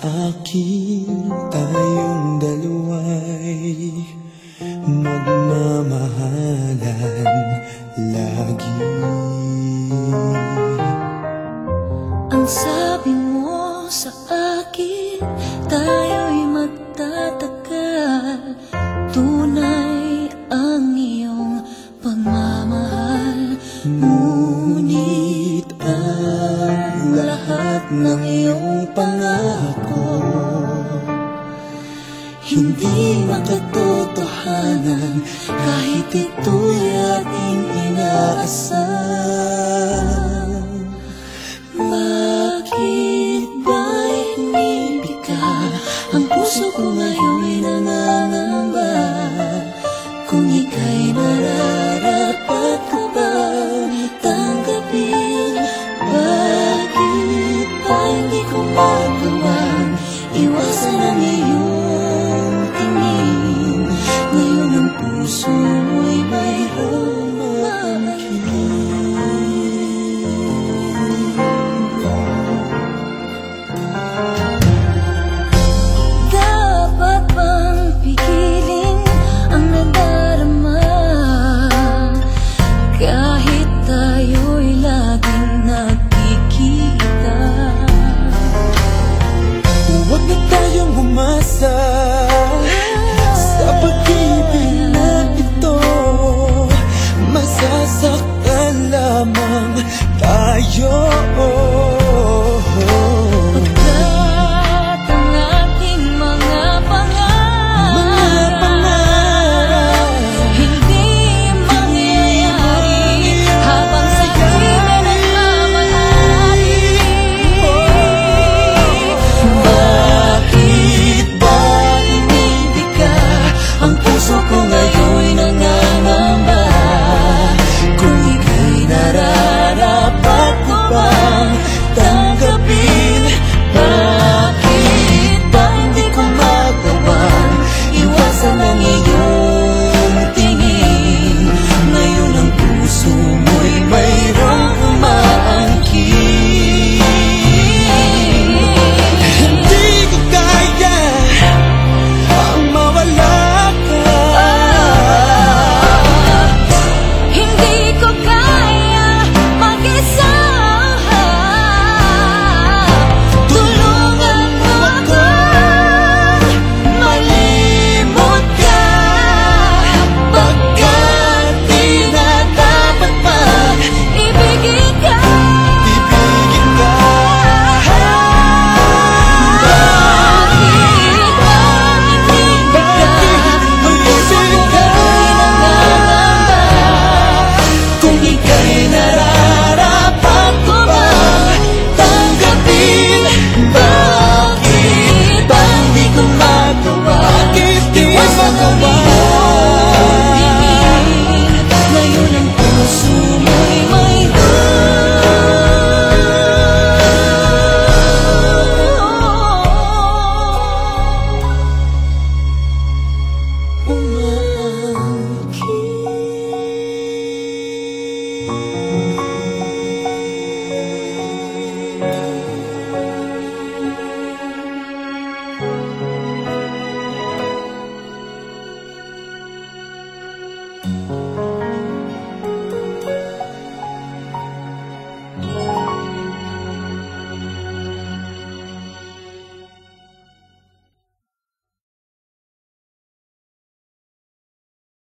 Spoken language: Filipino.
akin tayong dalawa'y magmamahalan lagi. Ang sabi mo sa akin Tayo'y magtatagal Tunay ang iyong pagmamahal. Ngunit Hindi makatotohanan kahit ito'y ating inaasam Bakit ba'y hinipit ka? Ang puso ko ngayon'y nangangamba Kung ika'y 영이.